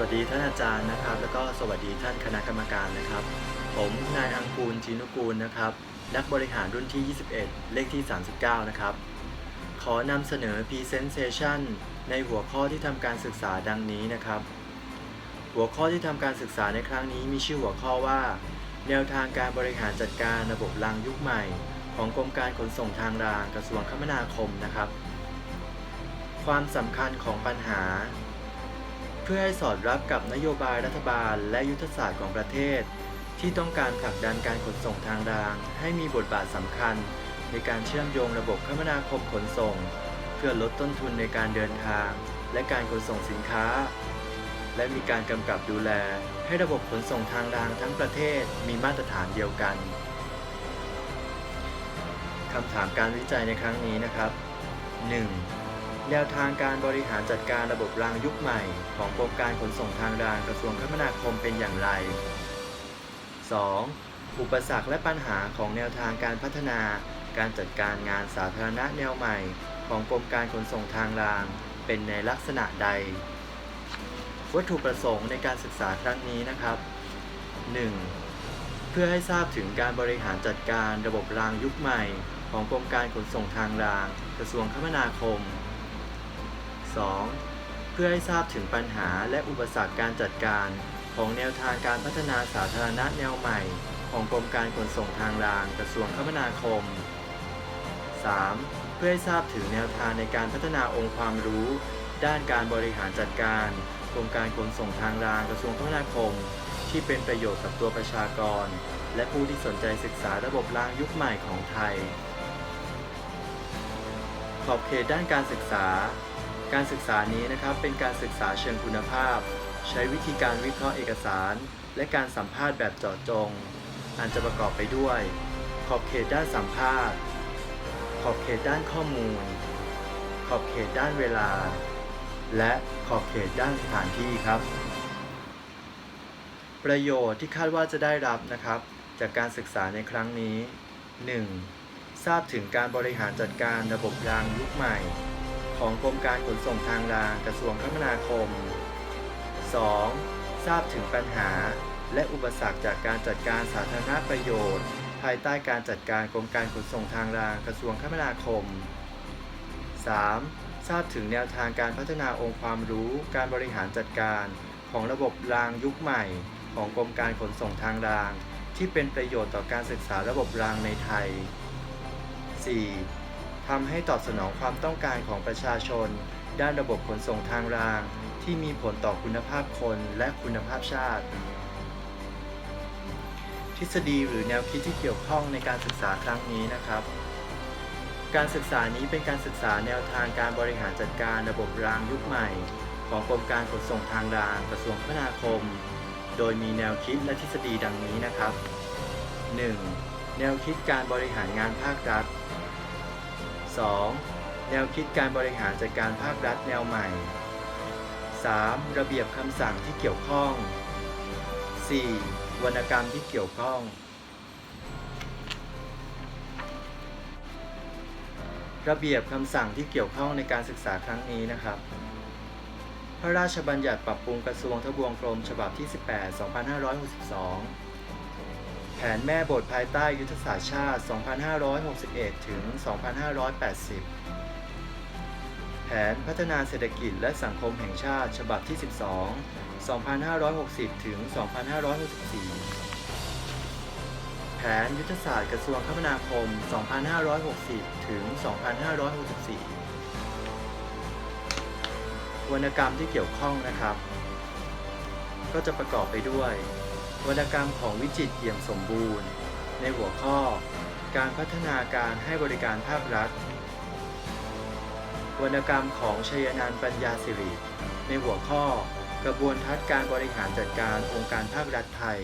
วัสดีท่านอาจารย์นะครับ แล้วก็สวัสดีท่านคณะกรรมการนะครับ ผมนายอังกูลจีนุกูลนะครับ นักบริหารรุ่นที่ 21 เลขที่ 39 นะครับ ขอนำเสนอ Presentation ในหัวข้อที่ทำการศึกษาดังนี้นะครับ หัวข้อที่ทำการศึกษาในครั้งนี้มีชื่อหัวข้อว่า แนวทางการบริหารจัดการระบบรางยุคใหม่ ของกรมการขนส่งทางรางกระทรวงคมนาคมนะครับ ความสำคัญของปัญหา พื่อให้สอดรับกับนโยบายรัฐบาลและยุทธศาสตร์ของประเทศ ที่ต้องการผลักดันการขนส่งทางราง ให้มีบทบาทสำคัญ ในการเชื่อมโยงระบบคมนาคมขนส่ง เพื่อลดต้นทุนในการเดินทาง และการขนส่งสินค้า และมีการกำกับดูแล ให้ระบบขนส่งทางรางทั้งประเทศมีมาตรฐานเดียวกันคำถามการวิจัยในครั้งนี้นะครับ 1. แนวทางการบริหารจัดการระบบรางยุคใหม่ ของกรมการขนส่งทางรางกระทรวงคมนาคมเป็นอย่างไร 2. อุปสรรคและปัญหาของแนวทางการพัฒนา การจัดการงานสาธารณะแนวใหม่ ของกรมการขนส่งทางราง เป็นในลักษณะใด วัตถุประสงค์ในการศึกษาครั้งนี้นะครับ 1. เพื่อให้ทราบถึงการบริหารจัดการระบบรางยุคใหม่ ของกรมการขนส่งทางราง กระทรวงคมนาคม 2. เพื่อให้ทราบถึงปัญหาและอุปสรรคการจัดการ ของแนวทางการพัฒนาสาธารณะแนวใหม่ ของกรมการขนส่งทางรางกระทรวงคมนาคม 3. เพื่อให้ทราบถึงแนวทางในการพัฒนาองค์ความรู้ ด้านการบริหารจัดการ กรมการขนส่งทางรางกระทรวงคมนาคม ที่เป็นประโยชน์กับตัวประชากร และผู้ที่สนใจศึกษาระบบรางยุคใหม่ของไทย ขอบเขตด้านการศึกษา การศึกษานี้นะครับเป็นการศึกษาเชิงคุณภาพ ใช้วิธีการวิเคราะห์เอกสาร และการสัมภาษณ์แบบเจาะจง อันจะประกอบไปด้วย ขอบเขตด้านสัมภาษณ์ ขอบเขตด้านข้อมูล ขอบเขตด้านเวลา และขอบเขตด้านสถานที่ครับ ประโยชน์ที่คาดว่าจะได้รับนะครับ จากการศึกษาในครั้งนี้ 1. ทราบถึงการบริหารจัดการระบบรางยุคใหม่ ของกรมการขนส่งทางรางกระทรวงคมนาคม 2. ทราบถึงปัญหา และอุปสรรคจากการจัดการสาธารณประโยชน์ ภายใต้การจัดการกรมการขนส่งทางรางกระทรวงคมนาคม 3. ทราบถึงแนวทางการพัฒนาองค์ความรู้การบริหารจัดการ ของระบบรางยุคใหม่ ของกรมการขนส่งทางราง ที่เป็นประโยชน์ต่อการศึกษาระบบรางในไทย 4. ทำให้ตอบสนองความต้องการของประชาชน ด้านระบบขนส่งทางราง ที่มีผลต่อคุณภาพคนและคุณภาพชาติ ทฤษฎีหรือแนวคิดที่เกี่ยวข้องในการศึกษาครั้งนี้นะครับ การศึกษานี้เป็นการศึกษาแนวทางการบริหารจัดการระบบรางยุคใหม่ ของกรมการขนส่งทางรางกระทรวงคมนาคม โดยมีแนวคิดและทฤษฎีดังนี้นะครับ 1. แนวคิดการบริหารงานภาครัฐ 2. แนวคิดการบริหารจัดการภาครัฐแนวใหม่ 3. ระเบียบคำสั่งที่เกี่ยวข้อง 4. วรรณกรรมที่เกี่ยวข้อง ระเบียบคำสั่งที่เกี่ยวข้องในการศึกษาครั้งนี้นะครับ พระราชบัญญัติปรับปรุงกระทรวงทบวงกรมฉบับที่ 18 2562 แผนแม่บทภายใต้ยุทธศาสตร์ชาติ 2561 ถึง 2580 แผนพัฒนาเศรษฐกิจและสังคมแห่งชาติฉบับที่ 12 2560 ถึง 2564 แผนยุทธศาสตร์กระทรวงคมนาคม 2560 ถึง 2564 วรรณกรรมที่เกี่ยวข้องนะครับ ก็จะประกอบไปด้วย วรรณกรรมของวิจิตเอี่ยมสมบูรณ์ ในหัวข้อ การพัฒนาการให้บริการภาครัฐ วรรณกรรมของชยนันปัญญาสิริ ในหัวข้อ กระบวนทัศน์การบริหารจัดการองค์การภาครัฐไทย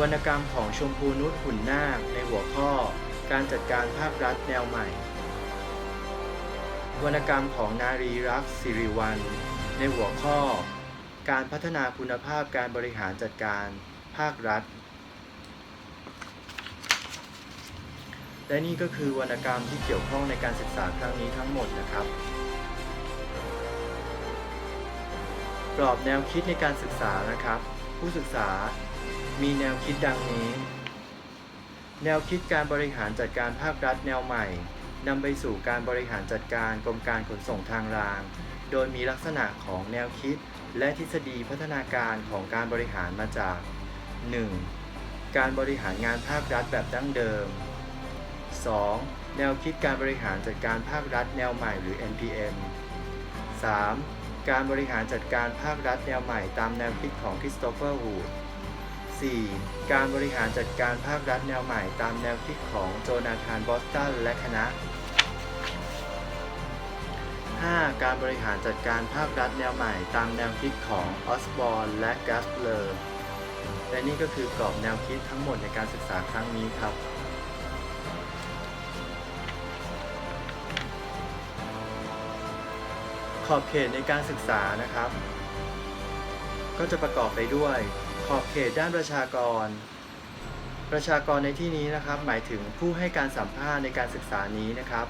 วรรณกรรมของชมพูนุชหุ่นนาคในหัวข้อ การจัดการภาครัฐแนวใหม่ วรรณกรรมของนารีรักษ์สิริวัลในหัวข้อ การพัฒนาคุณภาพการบริหารจัดการภาครัฐ และนี่ก็คือวรรณกรรมที่เกี่ยวข้องในการศึกษาครั้งนี้ทั้งหมดนะครับ กรอบแนวคิดในการศึกษานะครับ ผู้ศึกษามีแนวคิดดังนี้ แนวคิดการบริหารจัดการภาครัฐแนวใหม่นำไปสู่การบริหารจัดการกรมการขนส่งทางราง โดยมีลักษณะของแนวคิด และทฤษฎีพัฒนาการของการบริหารมาจาก 1. การบริหารงานภาครัฐแบบดั้งเดิม 2. แนวคิดการบริหารจัดการภาครัฐแนวใหม่หรือ NPM 3. การบริหารจัดการภาครัฐแนวใหม่ตามแนวคิดของคริสโตเฟอร์วูด 4. การบริหารจัดการภาครัฐแนวใหม่ตามแนวคิดของโจนาธานบอสตันและคณะ 5. การบริหารจัดการภาครัฐแนวใหม่ตามแนวคิดของออสบอร์นและกัสเลอร์และนี่ก็คือกรอบแนวคิดทั้งหมดในการศึกษาครั้งนี้ครับขอบเขตในการศึกษานะครับ ก็จะประกอบไปด้วย ขอบเขตด้านประชากร ประชากรในที่นี้นะครับ หมายถึงผู้ให้การสัมภาษณ์ในการศึกษานี้นะครับ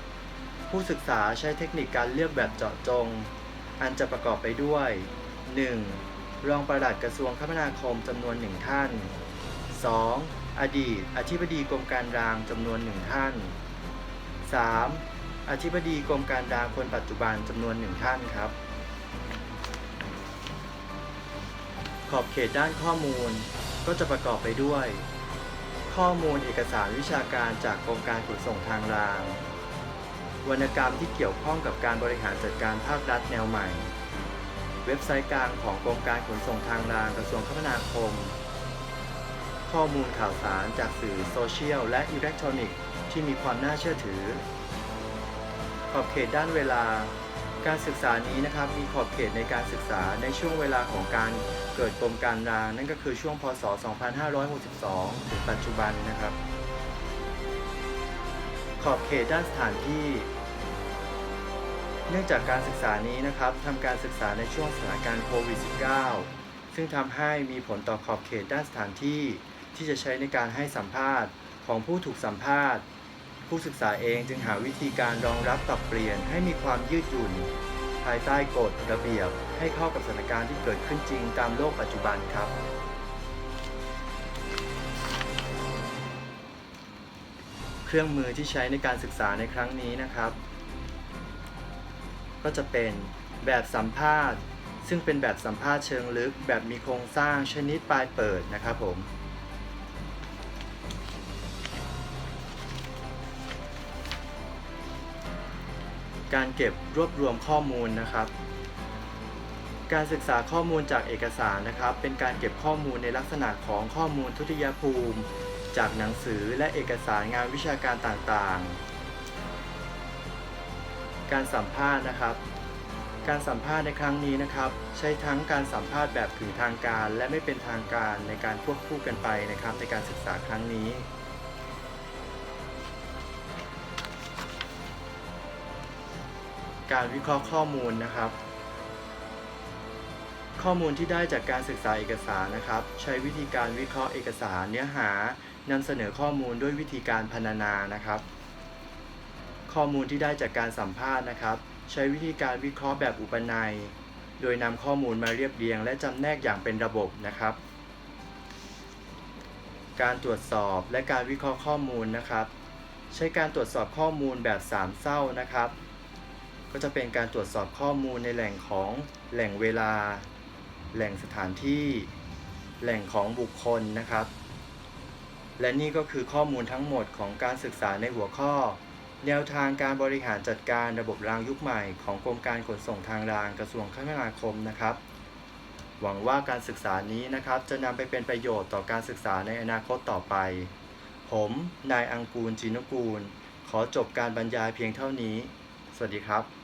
ผู้ศึกษาใช้เทคนิคการเลือกแบบเจาะจง อันจะประกอบไปด้วย 1. รองปลัดกระทรวงคมนาคมจำนวนหนึ่งท่าน 2. อดีต อธิบดีกรมการรางจำนวนหนึ่งท่าน 3. อธิบดีกรมการรางคนปัจจุบันจำนวนหนึ่งท่านครับ ขอบเขตด้านข้อมูลก็จะประกอบไปด้วย ข้อมูลเอกสารวิชาการจากกรมการขนส่งทางราง วรรณกรรมที่เกี่ยวข้องกับการบริหารจัดการภาครัฐแนวใหม่ เว็บไซต์กลางของกรมการขนส่งทางรางกระทรวงคมนาคม ข้อมูลข่าวสารจากสื่อโซเชียลและอิเล็กทรอนิกส์ที่มีความน่าเชื่อถือ ขอบเขตด้านเวลา การศึกษานี้นะครับมีขอบเขตในการศึกษาในช่วงเวลาของการเกิดกรมการรางนั่นก็คือช่วงพศ 2562 ถึงปัจจุบันนะครับ ขอบเขตด้านสถานที่ เนื่องจากการศึกษานี้นะครับทำการศึกษาในช่วงสถานการณ์โควิด -19 ซึ่งทำให้มีผลต่อขอบเขตด้านสถานที่ ที่จะใช้ในการให้สัมภาษณ์ของผู้ถูกสัมภาษณ์ ผู้ศึกษาเองจึงหาวิธีการรองรับปรับเปลี่ยนให้มีความยืดหยุ่น ภายใต้กฎระเบียบให้เข้ากับสถานการณ์ที่เกิดขึ้นจริงตามโลกปัจจุบันครับ เครื่องมือที่ใช้ในการศึกษาในครั้งนี้นะครับ ก็จะเป็นแบบสัมภาษณ์ ซึ่งเป็นแบบสัมภาษณ์เชิงลึก แบบมีโครงสร้างชนิดปลายเปิดนะครับผมการเก็บรวบรวมข้อมูลนะครับ การศึกษาข้อมูลจากเอกสารนะครับ เป็นการเก็บข้อมูลในลักษณะของข้อมูลทุติยภูมิ จากหนังสือและเอกสารงานวิชาการต่างๆ การสัมภาษณ์นะครับ การสัมภาษณ์ในครั้งนี้นะครับ ใช้ทั้งการสัมภาษณ์แบบถึงทางการ และไม่เป็นทางการในการควบคู่กันไปนะครับในการศึกษาครั้งนี้การวิเคราะห์ข้อมูลนะครับ ข้อมูลที่ได้จากการศึกษาเอกสารนะครับ ใช้วิธีการวิเคราะห์เอกสารเนื้อหา นำเสนอข้อมูลด้วยวิธีการพรรณนานะครับ ข้อมูลที่ได้จากการสัมภาษณ์นะครับ ใช้วิธีการวิเคราะห์แบบอุปนัย โดยนำข้อมูลมาเรียบเรียง และจำแนกอย่างเป็นระบบนะครับ การตรวจสอบและการวิเคราะห์ข้อมูลนะครับ ใช้การตรวจสอบข้อมูลแบบสามเศร้านะครับ ก็จะเป็นการตรวจสอบข้อมูลในแหล่งของแหล่งเวลา แหล่งสถานที่ แหล่งของบุคคลนะครับ และนี่ก็คือข้อมูลทั้งหมดของการศึกษาในหัวข้อ แนวทางการบริหารจัดการระบบรางยุคใหม่ของกรมการขนส่งทางรางกระทรวงคมนาคมนะครับ หวังว่าการศึกษานี้นะครับ จะนำไปเป็นประโยชน์ต่อการศึกษาในอนาคตต่อไป ผมนายอังกูลจินกูล ขอจบการบรรยายเพียงเท่านี้ สวัสดีครับ